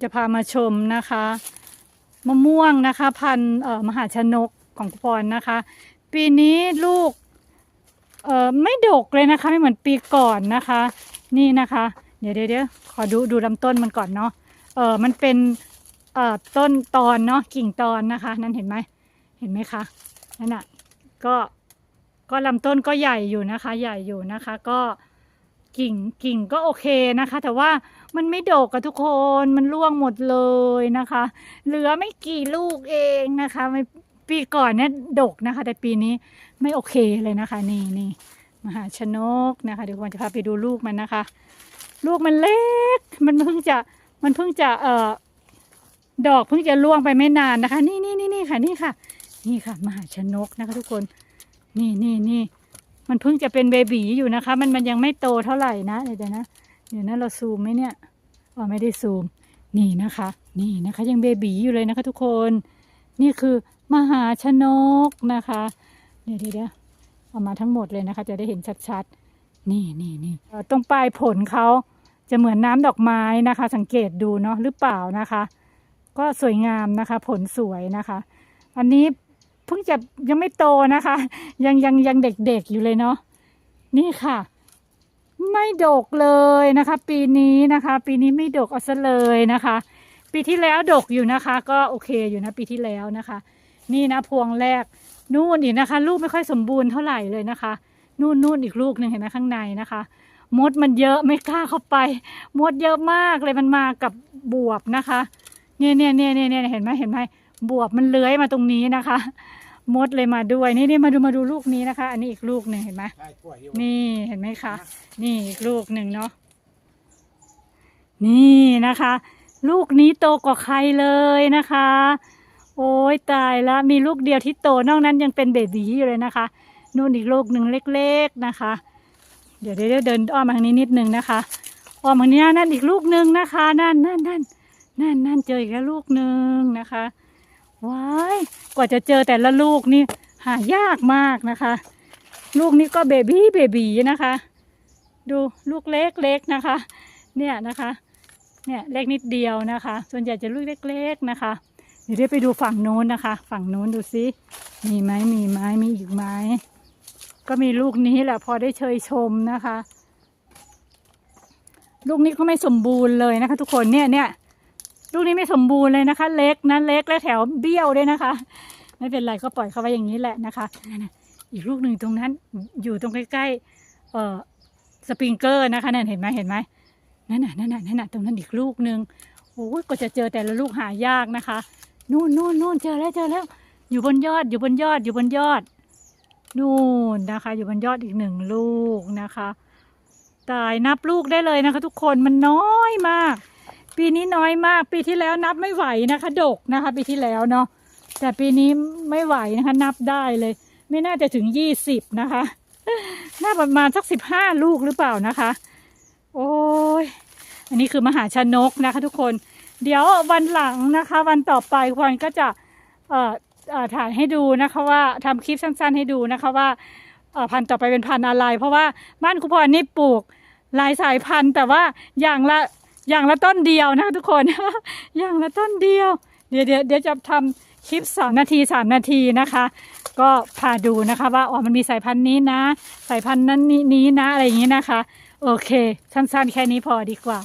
จะพามาชมนะคะมะม่วงนะคะ พันเอ่อมหาชนกของคุณพรนะคะ ปีนี้ลูกเอ่อไม่ดกเลยนะคะ ไม่เหมือนปีก่อนนะคะ นี่นะคะ เดี๋ยวเดี๋ยวขอดูดูลำต้นมันก่อนเนาะเออมันเป็นเอ่อต้นตอนเนาะกิ่งตอนนะคะ นั่นเห็นไหมเห็นไหมคะนั่นน่ะก็ก็ลำต้นก็ใหญ่อยู่นะคะ ใหญ่อยู่นะคะ ก็ กิ่งกิ่งก็โอเคนะคะ แต่ว่ามันไม่ดกอะทุกคนมันร่วงหมดเลยนะคะ เหลือไม่กี่ลูกเองนะคะไม่ปีก่อนเนี่ยดกนะคะ แต่ปีนี้ไม่โอเคเลยนะคะ นี่นี่มหาชนกนะคะเดี๋ยวผมจะพาไปดูลูกมันนะคะ ลูกมันเล็ก มันเพิ่งจะมันเพิ่งจะเอ่อดอกเพิ่งจะร่วงไปไม่นานนะคะ นี่นี่นี่นี่ค่ะนี่ค่ะ นี่ค่ะ มหาชนกนะคะ ทุกคน นี่นี่นี่ มันเพิ่งจะเป็นเบบีอยู่นะคะ มันมันยังไม่โตเท่าไหร่นะเดี๋ยวนะเดี๋ยวนะเราซูมไหมเนี่ยอ๋อไม่ได้ซูม นี่นะคะ นี่นะคะ ยังเบบีอยู่เลยนะคะทุกคน นี่คือมหาชนกนะคะเดี๋ยวเดี๋ยวเดี๋ยวเอามาทั้งหมดเลยนะคะ จะได้เห็นชัดๆ นี่นี่นี่ตรงปลายผลเขาจะเหมือนน้ำดอกไม้นะคะ สังเกตดูเนาะหรือเปล่านะคะ ก็สวยงามนะคะ ผลสวยนะคะ อันนี้ เพิ่งจะยังไม่โตนะคะ ยังยังยังเด็กๆอยู่เลยเนาะนี่ค่ะ ไม่ดกเลยนะคะ ปีนี้นะคะ ปีนี้ไม่ดกเอาซะเลยนะคะ ปีที่แล้วดกอยู่นะคะ ก็โอเคอยู่นะ ปีที่แล้วนะคะ นี่นะพวงแรกนู่นอีกนะคะ ลูกไม่ค่อยสมบูรณ์เท่าไหร่เลยนะคะนู่นนู่นอีกลูกหนึ่งเห็นไหมข้างในนะคะ มดมันเยอะไม่กล้าเข้าไป มดเยอะมากเลยมันมากับบวบนะคะ เนี่ยเนี่ยเนี่ยเนี่ยเนี่ยเห็นไหมเห็นไหม บวบมันเลื้อยมาตรงนี้นะคะ มดเลยมาด้วยนี่นี่มาดูมาดูลูกนี้นะคะ อันนี้อีกลูกหนึ่งเห็นไหมใช่กล้วยอยู่นี่เห็นไหมคะ นี่อีกลูกหนึ่งเนาะนี่นะคะ ลูกนี้โตกว่าใครเลยนะคะ โอ้ยตายแล้วมีลูกเดียวที่โตนอกนั้นยังเป็นเบบีอยู่เลยนะคะนู่นอีกลูกหนึ่งเล็กๆนะคะ เดี๋ยวเดี๋ยวเดินอ้อมมาทางนี้นิดนึงนะคะอ้อมมาทางนี้นั่นอีกลูกหนึ่งนะคะ นั่นนั่นนั่นนั่นนั่นเจออีกแล้วลูกหนึ่งนะคะ ว้ายกว่าจะเจอแต่ละลูกนี่หายากมากนะคะ ลูกนี้ก็เบบี้เบบีนะคะ ดูลูกเล็กๆนะคะ เนี่ยนะคะ เนี่ยเล็กนิดเดียวนะคะ ส่วนใหญ่จะลูกเล็กๆนะคะ เดี๋ยวได้ไปดูฝั่งโน้นนะคะ ฝั่งโน้นดูซิมีไหมมีไหมมีอีกไหมก็มีลูกนี้แหละพอได้เชยชมนะคะ ลูกนี้ก็ไม่สมบูรณ์เลยนะคะ ทุกคนเนี่ยเนี่ย ลูกนี้ไม่สมบูรณ์เลยนะคะ เล็กนะเล็กและแถวเบี้ยวด้วยนะคะ ไม่เป็นไรก็ปล่อยเขาไว้อย่างนี้แหละนะคะนั่นน่ะอีกลูกหนึ่งตรงนั้นอยู่ตรงใกล้ๆเอ่อสปริงเกอร์นะคะนั่นเห็นไหมเห็นไหมนั่นน่ะนั่นน่ะนั่นน่ะตรงนั้นอีกลูกหนึ่งโอ้ยก็จะเจอแต่ละลูกหายากนะคะนู่นนู่นนู่นเจอแล้วเจอแล้ว อยู่บนยอดอยู่บนยอดอยู่บนยอดนู่นนะคะ อยู่บนยอดอีกหนึ่งลูกนะคะ ตายนับลูกได้เลยนะคะ ทุกคนมันน้อยมาก ปีนี้น้อยมาก ปีที่แล้วนับไม่ไหวนะคะ ดกนะคะ ปีที่แล้วเนาะแต่ปีนี้ไม่ไหวนะคะ นับได้เลย ไม่น่าจะถึงยี่สิบนะคะ น่าประมาณสักสิบห้าลูกหรือเปล่านะคะ โอ้ยอันนี้คือมหาชนกนะคะ ทุกคน เดี๋ยววันหลังนะคะ วันต่อไปควันก็จะเอ่อเอ่อถ่ายให้ดูนะคะว่าทำคลิปสั้นๆ ให้ดูนะคะว่าอ่อพันธุ์ต่อไปเป็นพันธุ์อะไร เพราะว่าบ้านครูพรนี่ปลูกหลายสายพันธุ์แต่ว่าอย่างละ อย่างละต้นเดียวนะทุกคน อย่างละต้นเดียว เดี๋ยวเดี๋ยวจะทำคลิปสามนาทีสามนาทีนะคะ ก็พาดูนะคะว่าอ๋อมันมีสายพันธุ์นี้นะ สายพันธุ์นั้นนี้นี้นะอะไรอย่างนี้นะคะ โอเค สั้นๆแค่นี้พอดีกว่า